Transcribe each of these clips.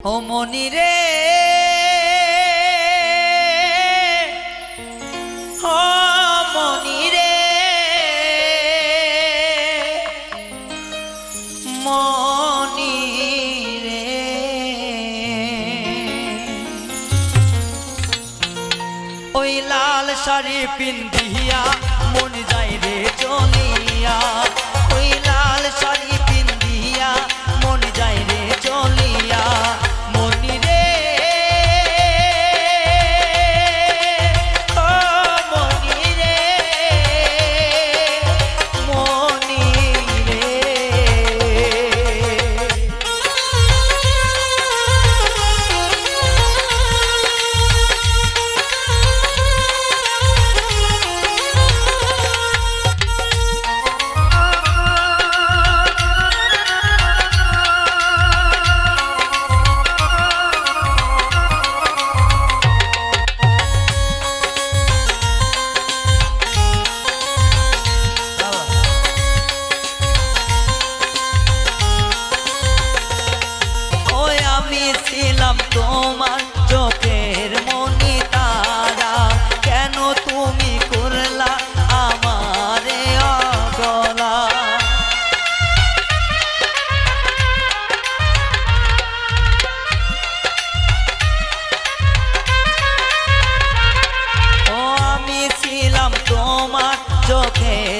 ও মনি রে। ও মনি রে। মনি রে। ওই লাল শাড়ি পিন্দিয়া মনি যায় চোখে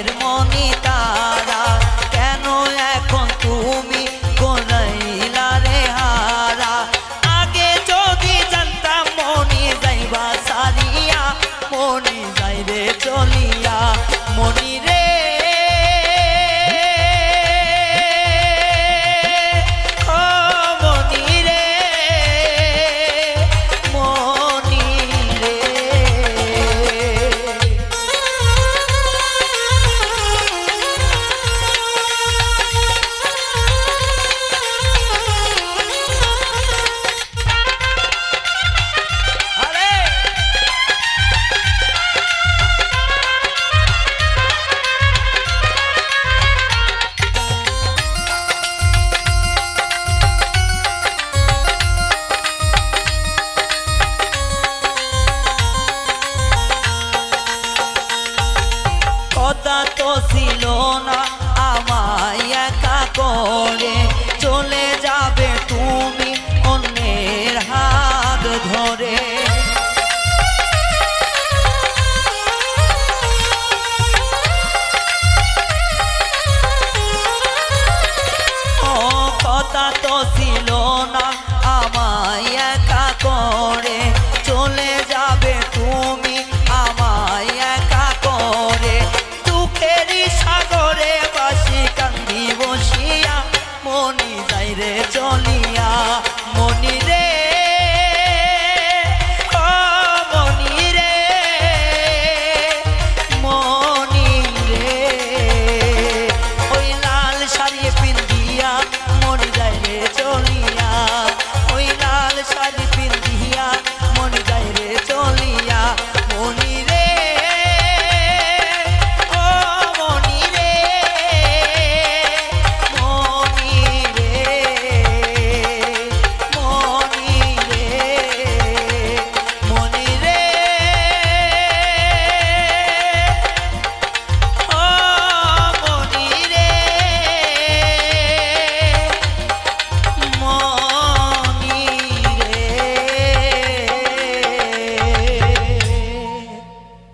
ধরে চলে যাবে তুমি অন্যের হাত ধরে। ও কথা তো ছিল It's only.